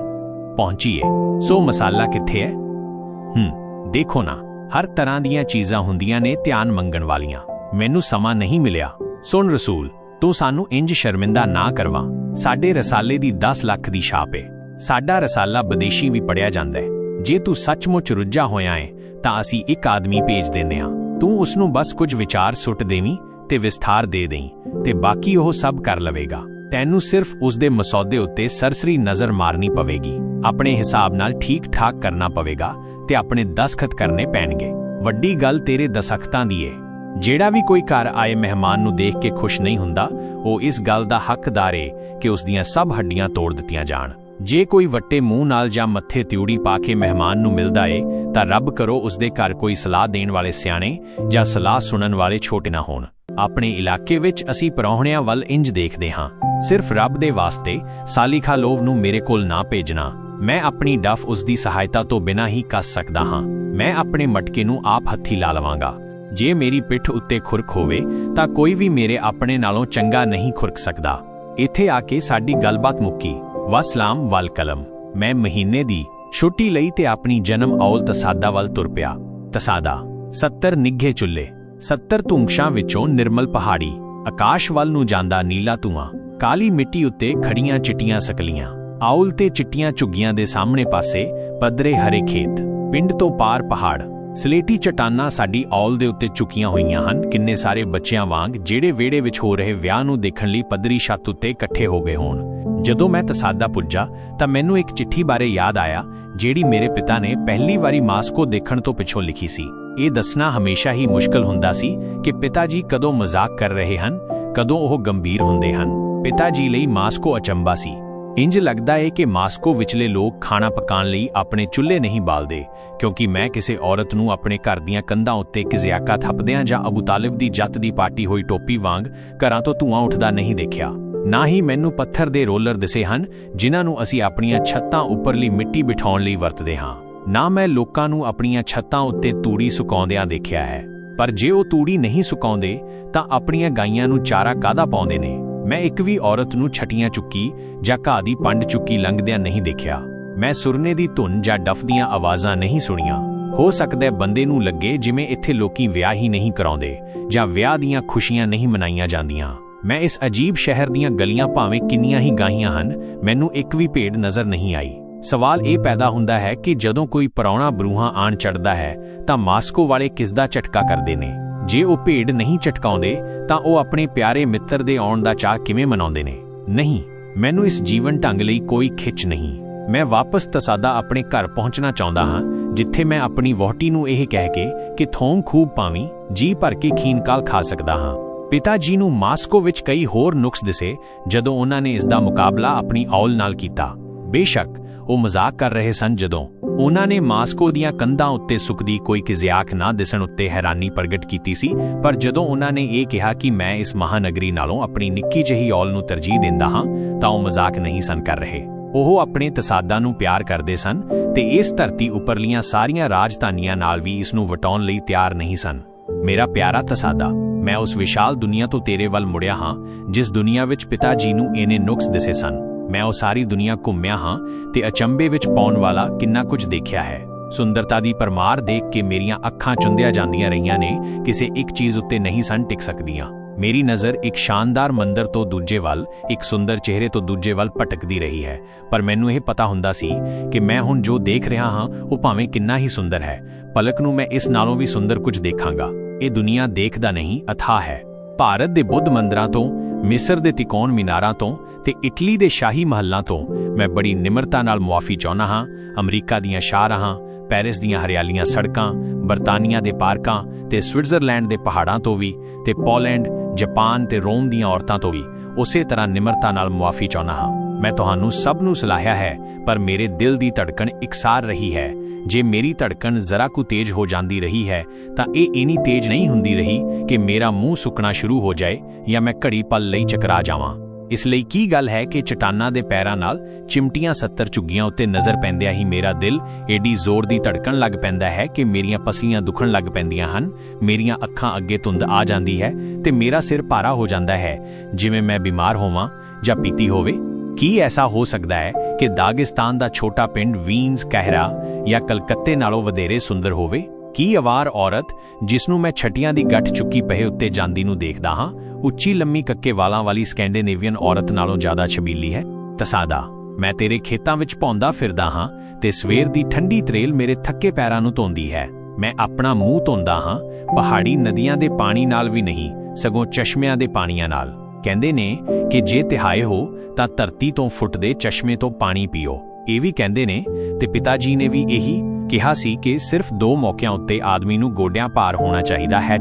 ਪਹੁੰਚੀ ਏ। ਸੋ ਮਸਾਲਾ ਕਿੱਥੇ ਹੈ ਹੂੰ, ਦੇਖੋ ਨਾ, ਹਰ ਤਰ੍ਹਾਂ ਦੀਆਂ ਚੀਜ਼ਾਂ ਹੁੰਦੀਆਂ ਨੇ ਧਿਆਨ ਮੰਗਣ ਵਾਲੀਆਂ। ਮੈਨੂੰ ਸਮਾਂ ਨਹੀਂ ਮਿਲਿਆ। ਸੁਣ ਰਸੂਲ, ਤੂੰ ਸਾਨੂੰ ਇੰਜ ਸ਼ਰਮਿੰਦਾ ਨਾ ਕਰਵਾ। ਸਾਡੇ ਰਸਾਲੇ ਦੀ 10 ਲੱਖ ਦੀ ਛਾਪ ਏ। ਸਾਡਾ ਰਸਾਲਾ ਵਿਦੇਸ਼ੀ ਵੀ ਪੜਿਆ ਜਾਂਦਾ ਹੈ। ਜੇ ਤੂੰ ਸੱਚਮੁੱਚ ਰੁੱਝਾ ਹੋਇਆ ਹੈ, ਤਾਂ ਅਸੀਂ ਇੱਕ ਆਦਮੀ ਭੇਜ ਦਿੰਨੇ ਆ ਤੂੰ ਉਸ ਨੂੰ ਬਸ ਕੁਝ ਵਿਚਾਰ ਸੁੱਟ ਦੇਵੀਂ ਤੇ ਵਿਸਥਾਰ ਦੇ ਦੇਈ ਤੇ ਬਾਕੀ ਉਹ ਸਭ ਕਰ ਲਵੇਗਾ। ਤੈਨੂੰ ਸਿਰਫ ਉਸ ਦੇ ਮਸੌਦੇ ਉੱਤੇ ਸਰਸਰੀ ਨਜ਼ਰ ਮਾਰਨੀ ਪਵੇਗੀ। ਆਪਣੇ ਹਿਸਾਬ ਨਾਲ ਠੀਕ ਠਾਕ ਕਰਨਾ ਪਵੇਗਾ ਤੇ ਆਪਣੇ ਦਸਖਤ ਕਰਨੇ ਪੈਣਗੇ। ਵੱਡੀ ਗੱਲ ਤੇਰੇ ਦਸਖਤਾਂ ਦੀ ਏ। ਜਿਹੜਾ ਵੀ ਕੋਈ ਘਰ ਆਏ ਮਹਿਮਾਨ ਨੂੰ ਦੇਖ ਕੇ ਖੁਸ਼ ਨਹੀਂ ਹੁੰਦਾ, ਉਹ ਇਸ ਗੱਲ ਦਾ ਹੱਕਦਾਰ ਏ ਕਿ ਉਸ ਦੀਆਂ ਸਭ ਹੱਡੀਆਂ ਤੋੜ ਦਿੱਤੀਆਂ ਜਾਣ। ਜੇ ਕੋਈ ਵੱਟੇ ਮੂੰਹ ਨਾਲ ਜਾਂ ਮੱਥੇ ਤਿਉੜੀ ਪਾ ਕੇ ਮਹਿਮਾਨ ਨੂੰ ਮਿਲਦਾ ਏ, ਤਾਂ ਰੱਬ ਕਰੋ ਉਸ ਦੇ ਘਰ ਕੋਈ ਸਲਾਹ ਦੇਣ ਵਾਲੇ ਸਿਆਣੇ ਜਾਂ ਸਲਾਹ ਸੁਣਨ ਵਾਲੇ ਛੋਟੇ ਨਾ ਹੋਣ। ਆਪਣੇ ਇਲਾਕੇ ਵਿੱਚ ਅਸੀਂ ਪਰੌਹਣਿਆਂ ਵੱਲ ਇੰਜ ਦੇਖਦੇ ਹਾਂ। ਸਿਰਫ ਰੱਬ ਦੇ ਵਾਸਤੇ ਸਾਲੀਖਾ ਲੋਵ ਨੂੰ ਮੇਰੇ ਕੋਲ ਨਾ ਭੇਜਣਾ। ਮੈਂ ਆਪਣੀ ਡਫ ਉਸ ਦੀ ਸਹਾਇਤਾ ਤੋਂ ਬਿਨਾਂ ਹੀ ਕੱਸ ਸਕਦਾ ਹਾਂ। ਮੈਂ ਆਪਣੇ ਮਟਕੇ ਨੂੰ ਆਪ ਹੱਥੀ ਲਾ ਲਵਾਂਗਾ। ਜੇ ਮੇਰੀ ਪਿੱਠ ਉੱਤੇ ਖੁਰਕ ਹੋਵੇ, ਤਾਂ ਕੋਈ ਵੀ ਮੇਰੇ ਆਪਣੇ ਨਾਲੋਂ ਚੰਗਾ ਨਹੀਂ ਖੁਰਕ ਸਕਦਾ। ਇੱਥੇ ਆ ਕੇ ਸਾਡੀ ਗੱਲਬਾਤ ਮੁੱਕੀ। ਵਸਲਾਮ ਵਲ ਕਲਮ। ਮੈਂ ਮਹੀਨੇ ਦੀ ਛੁੱਟੀ ਲਈ ਤੇ ਆਪਣੀ ਜਨਮ ਔਲ ਤਸਾਦਾ ਵੱਲ ਤੁਰ ਪਿਆ। ਤਸਾਦਾ। 70 ਨਿੱਘੇ ਚੁੱਲੇ 70 ਧੁੰਕਸ਼ਾਂ ਵਿੱਚੋਂ ਨਿਰਮਲ ਪਹਾੜੀ। ਆਕਾਸ਼ ਵੱਲ ਨੂੰ ਜਾਂਦਾ ਨੀਲਾ ਧੂਆਂ। ਕਾਲੀ ਮਿੱਟੀ ਉੱਤੇ ਖੜੀਆਂ ਚਿੱਟੀਆਂ ਸਕਲੀਆਂ। ਔਲ ਤੇ ਚਿੱਟੀਆਂ ਝੁੱਗੀਆਂ ਦੇ ਸਾਹਮਣੇ ਪਾਸੇ ਪੱਧਰੇ ਹਰੇ ਖੇਤ। ਪਿੰਡ ਤੋਂ ਪਾਰ ਪਹਾੜ। ਸਲੇਟੀ ਚਟਾਨਾਂ ਸਾਡੀ ਔਲ ਦੇ ਉੱਤੇ ਝੁਕੀਆਂ ਹੋਈਆਂ ਹਨ। ਕਿੰਨੇ ਸਾਰੇ ਬੱਚਿਆਂ ਵਾਂਗ ਜਿਹੜੇ ਵਿਹੜੇ ਵਿੱਚ ਹੋ ਰਹੇ ਵਿਆਹ ਨੂੰ ਦੇਖਣ ਲਈ ਪੱਧਰੀ ਛੱਤ ਉੱਤੇ ਇਕੱਠੇ ਹੋ ਗਏ ਹੋਣ। ਜਦੋਂ ਮੈਂ ਤਸਾਦਾ ਪੁੱਜਾ ਤਾਂ ਮੈਨੂੰ ਇੱਕ ਚਿੱਠੀ ਬਾਰੇ ਯਾਦ ਆਇਆ, ਜਿਹੜੀ ਮੇਰੇ ਪਿਤਾ ਨੇ ਪਹਿਲੀ ਵਾਰੀ ਮਾਸਕੋ ਦੇਖਣ ਤੋਂ ਪਿੱਛੋਂ ਲਿਖੀ ਸੀ। ਇਹ ਦੱਸਣਾ ਹਮੇਸ਼ਾ ਹੀ ਮੁਸ਼ਕਲ ਹੁੰਦਾ ਸੀ ਕਿ ਪਿਤਾ ਜੀ ਕਦੋਂ ਮਜ਼ਾਕ ਕਰ ਰਹੇ ਹਨ, ਕਦੋਂ ਉਹ ਗੰਭੀਰ ਹੁੰਦੇ ਹਨ। ਪਿਤਾ ਜੀ ਲਈ ਮਾਸਕੋ ਅਚੰਬਾ ਸੀ। ਇੰਜ ਲੱਗਦਾ ਏ ਕਿ ਮਾਸਕੋ ਵਿਚਲੇ ਲੋਕ ਖਾਣਾ ਪਕਾਉਣ ਲਈ ਆਪਣੇ ਚੁੱਲ੍ਹੇ ਨਹੀਂ ਬਾਲਦੇ, ਕਿਉਂਕਿ ਮੈਂ ਕਿਸੇ ਔਰਤ ਨੂੰ ਆਪਣੇ ਘਰ ਦੀਆਂ ਕੰਧਾਂ ਉੱਤੇ ਕਿਜ਼ਿਆਕਾ ਥੱਪਦਿਆਂ ਜਾਂ ਅਬੂ ਤਾਲਿਬ ਦੀ ਜੱਤ ਦੀ ਪਾਟੀ ਹੋਈ ਟੋਪੀ ਵਾਂਗ ਘਰਾਂ ਤੋਂ ਧੂਆਂ ਉੱਠਦਾ ਨਹੀਂ ਦੇਖਿਆ। ਨਾ ਹੀ ਮੈਨੂੰ ਪੱਥਰ ਦੇ ਰੋਲਰ ਦਿਸੇ ਹਨ, ਜਿਨ੍ਹਾਂ ਨੂੰ ਅਸੀਂ ਆਪਣੀਆਂ ਛੱਤਾਂ ਉੱਪਰਲੀ ਮਿੱਟੀ ਬਿਠਾਉਣ ਲਈ ਵਰਤਦੇ ਹਾਂ। ਨਾ ਮੈਂ ਲੋਕਾਂ ਨੂੰ ਆਪਣੀਆਂ ਛੱਤਾਂ ਉੱਤੇ ਤੂੜੀ ਸੁਕਾਉਂਦਿਆਂ ਦੇਖਿਆ ਹੈ। ਪਰ ਜੇ ਉਹ ਤੂੜੀ ਨਹੀਂ ਸੁਕਾਉਂਦੇ, ਤਾਂ ਆਪਣੀਆਂ ਗਾਈਆਂ ਨੂੰ ਚਾਰਾ ਕਾਦਾ ਪਾਉਂਦੇ ਨੇ? ਮੈਂ ਇੱਕ ਵੀ ਔਰਤ ਨੂੰ ਛਟੀਆਂ ਚੁੱਕੀ ਜਾਂ ਘਾਹ ਦੀ ਪੰਡ ਚੁੱਕੀ ਲੰਘਦਿਆਂ ਨਹੀਂ ਦੇਖਿਆ। ਮੈਂ ਸੁਰਨੇ ਦੀ ਧੁਨ ਜਾਂ ਡਫ ਦੀਆਂ ਆਵਾਜ਼ਾਂ ਨਹੀਂ ਸੁਣੀਆਂ। ਹੋ ਸਕਦਾ ਬੰਦੇ ਨੂੰ ਲੱਗੇ ਜਿਵੇਂ ਇੱਥੇ ਲੋਕੀ ਵਿਆਹ ਹੀ ਨਹੀਂ ਕਰਾਉਂਦੇ ਜਾਂ ਵਿਆਹ ਦੀਆਂ ਖੁਸ਼ੀਆਂ ਨਹੀਂ ਮਨਾਈਆਂ ਜਾਂਦੀਆਂ। ਮੈਂ ਇਸ ਅਜੀਬ ਸ਼ਹਿਰ ਦੀਆਂ ਗਲੀਆਂ ਭਾਵੇਂ ਕਿੰਨੀਆਂ ਹੀ ਗਾਹੀਆਂ ਹਨ, ਮੈਨੂੰ ਇੱਕ ਵੀ ਭੇਡ ਨਜ਼ਰ ਨਹੀਂ ਆਈ। ਸਵਾਲ ਇਹ ਪੈਦਾ ਹੁੰਦਾ ਹੈ ਕਿ ਜਦੋਂ ਕੋਈ ਪਰੌਣਾ ਬਰੂਹਾਂ ਆਣ ਚੜਦਾ ਹੈ, ਤਾਂ ਮਾਸਕੋ ਵਾਲੇ ਕਿਸ ਦਾ ਝਟਕਾ ਕਰਦੇ ਨੇ? ਜੇ ਉਹ ਭੇਡ ਨਹੀਂ ਝਟਕਾਉਂਦੇ, ਤਾਂ ਉਹ ਆਪਣੇ ਪਿਆਰੇ ਮਿੱਤਰ ਦੇ ਆਉਣ ਦਾ ਚਾਹ ਕਿਵੇਂ ਮਨਾਉਂਦੇ ਨੇ? ਨਹੀਂ, ਮੈਨੂੰ ਇਸ ਜੀਵਨ ਢੰਗ ਲਈ ਕੋਈ ਖਿੱਚ ਨਹੀਂ। ਮੈਂ ਵਾਪਸ ਤਸਾਦਾ ਆਪਣੇ ਘਰ ਪਹੁੰਚਣਾ ਚਾਹੁੰਦਾ ਹਾਂ, ਜਿੱਥੇ ਮੈਂ ਆਪਣੀ ਵਹੁਟੀ ਨੂੰ ਇਹ ਕਹਿ ਕੇ ਕਿ ਥੋਮ ਖੂਬ ਪਾਵੀਂ, ਜੀ ਭਰ ਕੇ ਖੀਨਕਾਲ ਖਾ ਸਕਦਾ ਹਾਂ। ਪਿਤਾ ਜੀ ਨੂੰ ਮਾਸਕੋ ਵਿੱਚ ਕਈ ਹੋਰ ਨੁਕਸ ਦਿਸੇ, ਜਦੋਂ ਉਹਨਾਂ ਨੇ ਇਸ ਦਾ ਮੁਕਾਬਲਾ ਆਪਣੀ ਔਲ ਨਾਲ ਕੀਤਾ। ਬੇਸ਼ੱਕ, ਉਹ ਮਜ਼ਾਕ ਕਰ ਰਹੇ ਸਨ ਜਦੋਂ ਉਹਨਾਂ ਨੇ ਮਾਸਕੋ ਦੀਆਂ ਕੰਧਾਂ ਉੱਤੇ ਸੁੱਕਦੀ ਕੋਈ ਕਿਜ਼ਿਆਕ ਨਾ ਦਿਸਣ ਉੱਤੇ ਹੈਰਾਨੀ ਪ੍ਰਗਟ ਕੀਤੀ ਸੀ, ਪਰ ਜਦੋਂ ਉਹਨਾਂ ਨੇ ਇਹ ਕਿਹਾ ਕਿ ਮੈਂ ਇਸ ਮਹਾਨਗਰੀ ਨਾਲੋਂ ਆਪਣੀ ਨਿੱਕੀ ਜਿਹੀ ਔਲ ਨੂੰ ਤਰਜੀਹ ਦਿੰਦਾ ਹਾਂ, ਤਾਂ ਉਹ ਮਜ਼ਾਕ ਨਹੀਂ ਸਨ ਕਰ ਰਹੇ। ਉਹ ਆਪਣੇ ਤਸਾਦਾਂ ਨੂੰ ਪਿਆਰ ਕਰਦੇ ਸਨ ਤੇ ਇਸ ਧਰਤੀ ਉੱਪਰਲੀਆਂ ਸਾਰੀਆਂ ਰਾਜਧਾਨੀਆਂ ਨਾਲ ਵੀ ਇਸ ਨੂੰ ਵਟਾਉਣ ਲਈ ਤਿਆਰ ਨਹੀਂ ਸਨ। ਮੇਰਾ ਪਿਆਰਾ ਤਸਾਦਾ, ਮੈਂ ਉਸ ਵਿਸ਼ਾਲ ਦੁਨੀਆ ਤੋਂ ਤੇਰੇ ਵੱਲ ਮੁੜਿਆ ਹਾਂ, ਜਿਸ ਦੁਨੀਆ ਵਿੱਚ ਪਿਤਾ ਜੀ ਨੂੰ ਇਹਨੇ ਨੁਕਸ ਦਿਸੇ ਸਨ। ਮੈਂ ਉਹ ਸਾਰੀ ਦੁਨੀਆ ਘੁੰਮਿਆ ਹਾਂ ਤੇ ਅਚੰਬੇ ਵਿੱਚ ਪਾਉਣ ਵਾਲਾ ਕਿੰਨਾ ਕੁਝ ਦੇਖਿਆ ਹੈ। ਸੁੰਦਰਤਾ ਦੀ ਪਰਮਾਰ ਦੇਖ ਕੇ ਮੇਰੀਆਂ ਅੱਖਾਂ ਚੁੰਦਿਆ ਜਾਂਦੀਆਂ ਰਹੀਆਂ ਨੇ, ਕਿਸੇ ਇੱਕ ਚੀਜ਼ ਉੱਤੇ ਨਹੀਂ ਸਨ ਟਿਕ ਸਕਦੀਆਂ। ਮੇਰੀ ਨਜ਼ਰ ਇੱਕ ਸ਼ਾਨਦਾਰ ਮੰਦਰ ਤੋਂ ਦੂਜੇ ਵੱਲ, ਇੱਕ ਸੁੰਦਰ ਚਿਹਰੇ ਤੋਂ ਦੂਜੇ ਵੱਲ ਭਟਕਦੀ ਰਹੀ ਹੈ। ਪਰ ਮੈਨੂੰ ਇਹ ਪਤਾ ਹੁੰਦਾ ਸੀ ਕਿ ਮੈਂ ਹੁਣ ਜੋ ਦੇਖ ਰਿਹਾ ਹਾਂ, ਉਹ ਭਾਵੇਂ ਕਿੰਨਾ ਹੀ ਸੁੰਦਰ ਹੈ। ਪਲਕ ਨੂੰ ਮੈਂ ਇਸ ਨਾਲੋਂ ਵੀ ਸੁੰਦਰ ਕੁਝ ਦੇਖਾਂਗਾ। ਇਹ ਦੁਨੀਆ ਦੇਖਦਾ ਨਹੀਂ ਅਥਾ ਹੈ। ਭਾਰਤ ਦੇ ਬੁੱਧ ਮੰਦਰਾਂ ਤੋਂ, ਮਿਸਰ ਦੇ ਤਿਕੋਣ ਮੀਨਾਰਾਂ ਤੋਂ ਤੇ ਇਟਲੀ ਦੇ ਸ਼ਾਹੀ ਮਹੱਲਾਂ ਤੋਂ ਮੈਂ ਬੜੀ ਨਿਮਰਤਾ ਨਾਲ ਮੁਆਫੀ ਚਾਹੁੰਦਾ ਹਾਂ। ਅਮਰੀਕਾ ਦੀਆਂ ਸ਼ਾਹਰਾਹਾਂ, ਪੈਰਿਸ ਦੀਆਂ ਹਰਿਆਲੀਆਂ ਸੜਕਾਂ, ਬਰਤਾਨੀਆ ਦੇ ਪਾਰਕਾਂ ਤੇ ਸਵਿਟਜ਼ਰਲੈਂਡ ਦੇ ਪਹਾੜਾਂ ਤੋਂ ਵੀ ਤੇ ਪੋਲੈਂਡ, ਜਾਪਾਨ ਤੇ ਰੋਮ ਦੀਆਂ ਔਰਤਾਂ ਤੋਂ ਵੀ, ਉਸੇ ਤਰ੍ਹਾਂ ਨਿਮਰਤਾ ਨਾਲ ਮੁਆਫੀ ਚਾਹੁੰਦਾ ਹਾਂ। ਮੈਂ ਤੁਹਾਨੂੰ ਸਭ ਨੂੰ ਸਲਾਹਿਆ ਹੈ, ਪਰ ਮੇਰੇ ਦਿਲ ਦੀ ਧੜਕਣ ਇਕਸਾਰ ਰਹੀ ਹੈ। ਜੇ ਮੇਰੀ ਧੜਕਣ ਜ਼ਰਾ ਕੁ ਤੇਜ਼ ਹੋ ਜਾਂਦੀ ਰਹੀ ਹੈ, ਤਾਂ ਇਹ ਇਨੀ ਤੇਜ਼ ਨਹੀਂ ਹੁੰਦੀ ਰਹੀ ਕਿ ਮੇਰਾ ਮੂੰਹ ਸੁੱਕਣਾ ਸ਼ੁਰੂ ਹੋ ਜਾਏ ਜਾਂ ਮੈਂ ਘੜੀ ਪਲ ਲਈ ਚਕਰਾ ਜਾਵਾਂ। ਇਸ ਲਈ ਕੀ ਗੱਲ ਹੈ ਕਿ ਚਟਾਨਾਂ ਦੇ ਪੈਰਾਂ ਨਾਲ ਚਿਮਟੀਆਂ 70 ਝੁੱਗੀਆਂ ਉੱਤੇ ਨਜ਼ਰ ਪੈਂਦਿਆਂ ਹੀ ਮੇਰਾ ਦਿਲ ਏਡੀ ਜ਼ੋਰ ਦੀ ਧੜਕਣ ਲੱਗ ਪੈਂਦਾ ਹੈ ਕਿ ਮੇਰੀਆਂ ਪਸਲੀਆਂ ਦੁਖਣ ਲੱਗ ਪੈਂਦੀਆਂ ਹਨ, ਮੇਰੀਆਂ ਅੱਖਾਂ ਅੱਗੇ ਧੁੰਦ ਆ ਜਾਂਦੀ ਹੈ ਤੇ ਮੇਰਾ ਸਿਰ ਭਾਰਾ ਹੋ ਜਾਂਦਾ ਹੈ, ਜਿਵੇਂ ਮੈਂ ਬਿਮਾਰ ਹੋਵਾਂ ਜਾਂ ਪੀਤੀ ਹੋਵੇ। ਕੀ ਐਸਾ ਹੋ ਸਕਦਾ ਹੈ ਕਿ ਦਾਗਿਸਤਾਨ ਦਾ ਛੋਟਾ ਪਿੰਡ ਵੀਨਸ ਕਹਿਰਾ ਜਾਂ ਕਲਕੱਤੇ ਨਾਲੋਂ ਵਧੇਰੇ ਸੁੰਦਰ ਹੋਵੇ? ਕੀ ਅਵਾਰ ਔਰਤ ਜਿਸ ਨੂੰ ਮੈਂ ਛਟੀਆਂ ਦੀ ਗੱਠ ਚੁੱਕੀ ਪਏ ਉੱਤੇ ਜਾਂਦੀ ਨੂੰ ਦੇਖਦਾ ਹਾਂ, ਉੱਚੀ ਲੰਮੀ ਕੱਕੇ ਵਾਲਾਂ ਵਾਲੀ ਸਕੈਂਡੀਨੇਵੀਅਨ ਔਰਤ ਨਾਲੋਂ ਜ਼ਿਆਦਾ ਛਬੀਲੀ ਹੈ? ਤਸਾਦਾ, ਮੈਂ ਤੇਰੇ ਖੇਤਾਂ ਵਿੱਚ ਭੌਂਦਾ ਫਿਰਦਾ ਹਾਂ ਤੇ ਸਵੇਰ ਦੀ ਠੰਡੀ ਤਰੇਲ ਮੇਰੇ ਥੱਕੇ ਪੈਰਾਂ ਨੂੰ ਧੋਂਦੀ ਹੈ। ਮੈਂ ਆਪਣਾ ਮੂੰਹ ਧੋਂਦਾ ਹਾਂ, ਪਹਾੜੀ ਨਦੀਆਂ ਦੇ ਪਾਣੀ ਨਾਲ ਵੀ ਨਹੀਂ, ਸਗੋਂ ਚਸ਼ਮਿਆਂ ਦੇ ਪਾਣੀਆਂ ਨਾਲ। ਕਹਿੰਦੇ ਨੇ ਕਿ ਜੇ ਤਿਹਾਏ ਹੋ ਤਾਂ ਧਰਤੀ ਤੋਂ ਫੁੱਟਦੇ ਚਸ਼ਮੇ ਤੋਂ ਪਾਣੀ ਪੀਓ। ਇਹ ਵੀ ਕਹਿੰਦੇ ਨੇ ਤੇ ਪਿਤਾ ਜੀ ਨੇ ਵੀ ਇਹੀ ਕਿਹਾ ਸੀ ਕਿ ਸਿਰਫ ਦੋ ਮੌਕਿਆਂ ਉੱਤੇ ਆਦਮੀ ਨੂੰ ਗੋਡਿਆਂ ਭਾਰ ਹੋਣਾ ਚਾਹੀਦਾ ਹੈ,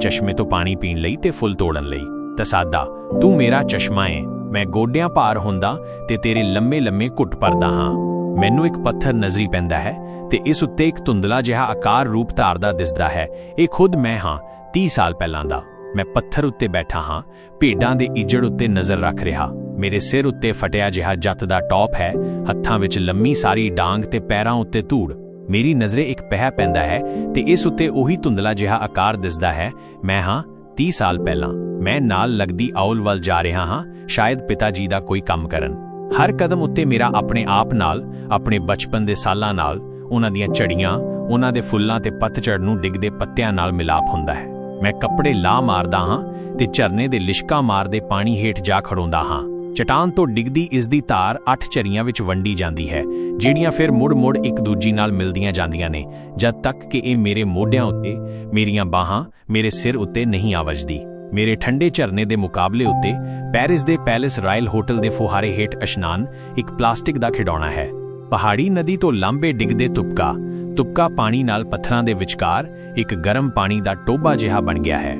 ਚਸ਼ਮੇ ਤੋਂ ਪਾਣੀ ਪੀਣ ਲਈ ਤੇ ਫੁੱਲ ਤੋੜਨ ਲਈ। ਤਸਾਦਾ ਤੂੰ ਮੇਰਾ ਚਸ਼ਮਾ ਏ, ਮੈਂ ਗੋਡਿਆਂ ਭਾਰ ਹੁੰਦਾ ਤੇ ਤੇਰੇ ਲੰਮੇ ਲੰਮੇ ਘੁੱਟ ਪਰਦਾ ਹਾਂ। ਮੈਨੂੰ ਇੱਕ ਪੱਥਰ ਨਜ਼ਰੀ ਪੈਂਦਾ ਹੈ ਤੇ ਇਸ ਉੱਤੇ ਇੱਕ ਧੁੰਦਲਾ ਜਿਹਾ ਆਕਾਰ ਰੂਪ ਧਾਰਦਾ ਦਿਸਦਾ ਹੈ। ਇਹ ਖੁਦ ਮੈਂ ਹਾਂ 30 ਸਾਲ ਪਹਿਲਾਂ ਦਾ। ਮੈਂ ਪੱਥਰ ਉੱਤੇ ਬੈਠਾ ਹਾਂ, ਭੇਡਾਂ ਦੇ ਇੱਜੜ ਉੱਤੇ ਨਜ਼ਰ ਰੱਖ ਰਿਹਾ। ਮੇਰੇ ਸਿਰ ਉੱਤੇ ਫਟਿਆ ਜਿਹਾ ਜੱਤ ਦਾ ਟੌਪ ਹੈ, ਹੱਥਾਂ ਵਿੱਚ ਲੰਮੀ ਸਾਰੀ ਡਾਂਗ ਤੇ ਪੈਰਾਂ ਉੱਤੇ ਧੂੜ। ਮੇਰੀ ਨਜ਼ਰੇ ਇੱਕ ਪਹਿ ਪੈਂਦਾ ਹੈ ਤੇ ਇਸ ਉੱਤੇ ਉਹੀ ਧੁੰਦਲਾ ਜਿਹਾ ਆਕਾਰ ਦਿਸਦਾ ਹੈ। ਮੈਂ ਹਾਂ 30 ਸਾਲ ਪਹਿਲਾਂ, ਮੈਂ ਨਾਲ ਲੱਗਦੀ ਔਲ ਵੱਲ ਜਾ ਰਿਹਾ ਹਾਂ, ਸ਼ਾਇਦ ਪਿਤਾ ਜੀ ਦਾ ਕੋਈ ਕੰਮ ਕਰਨ। ਹਰ ਕਦਮ ਉੱਤੇ ਮੇਰਾ ਆਪਣੇ ਆਪ ਨਾਲ, ਆਪਣੇ ਬਚਪਨ ਦੇ ਸਾਲਾਂ ਨਾਲ, ਉਹਨਾਂ ਦੀਆਂ ਝੜੀਆਂ, ਉਹਨਾਂ ਦੇ ਫੁੱਲਾਂ ਤੇ ਪਤਝੜ ਨੂੰ ਡਿੱਗਦੇ ਪੱਤਿਆਂ ਨਾਲ ਮਿਲਾਪ ਹੁੰਦਾ ਹੈ। ਮੈਂ ਕੱਪੜੇ ਲਾ ਮਾਰਦਾ ਹਾਂ ਤੇ ਝਰਨੇ ਦੇ ਲਿਸ਼ਕਾ ਮਾਰਦੇ ਪਾਣੀ ਹੇਠ ਜਾ ਖੜੋਂਦਾ ਹਾਂ। ਚਟਾਨ ਤੋਂ ਡਿੱਗਦੀ ਇਸ ਦੀ ਧਾਰ ਅੱਠ ਝਰੀਆਂ ਵਿੱਚ ਵੰਡੀ ਜਾਂਦੀ ਹੈ, ਜਿਹੜੀਆਂ ਫਿਰ ਮੁੜ-ਮੁੜ ਇੱਕ ਦੂਜੀ ਨਾਲ ਮਿਲਦੀਆਂ ਜਾਂਦੀਆਂ ਨੇ, ਜਦ ਤੱਕ ਕਿ ਇਹ ਮੇਰੇ ਮੋਢਿਆਂ ਉੱਤੇ, ਮੇਰੀਆਂ ਬਾਹਾਂ ਮੇਰੇ ਸਿਰ ਉੱਤੇ ਨਹੀਂ ਆਵਜਦੀ। ਮੇਰੇ ਠੰਡੇ ਝਰਨੇ ਦੇ ਮੁਕਾਬਲੇ ਉੱਤੇ ਪੈਰਿਸ ਦੇ ਪੈਲੇਸ ਰਾਇਲ ਹੋਟਲ ਦੇ ਫੁਹਾਰੇ ਹੇਠ ਇਸ਼ਨਾਨ ਇੱਕ ਪਲਾਸਟਿਕ ਦਾ ਖਿਡੌਣਾ ਹੈ। ਪਹਾੜੀ ਨਦੀ ਤੋਂ ਲਾਂਬੇ ਡਿੱਗਦੇ ਤੁਪਕਾ ਤੁਪਕਾ ਪਾਣੀ ਨਾਲ ਪੱਥਰਾਂ ਦੇ ਵਿਚਕਾਰ ਇੱਕ ਗਰਮ ਪਾਣੀ ਦਾ ਟੋਬਾ ਜਿਹਾ ਬਣ ਗਿਆ ਹੈ।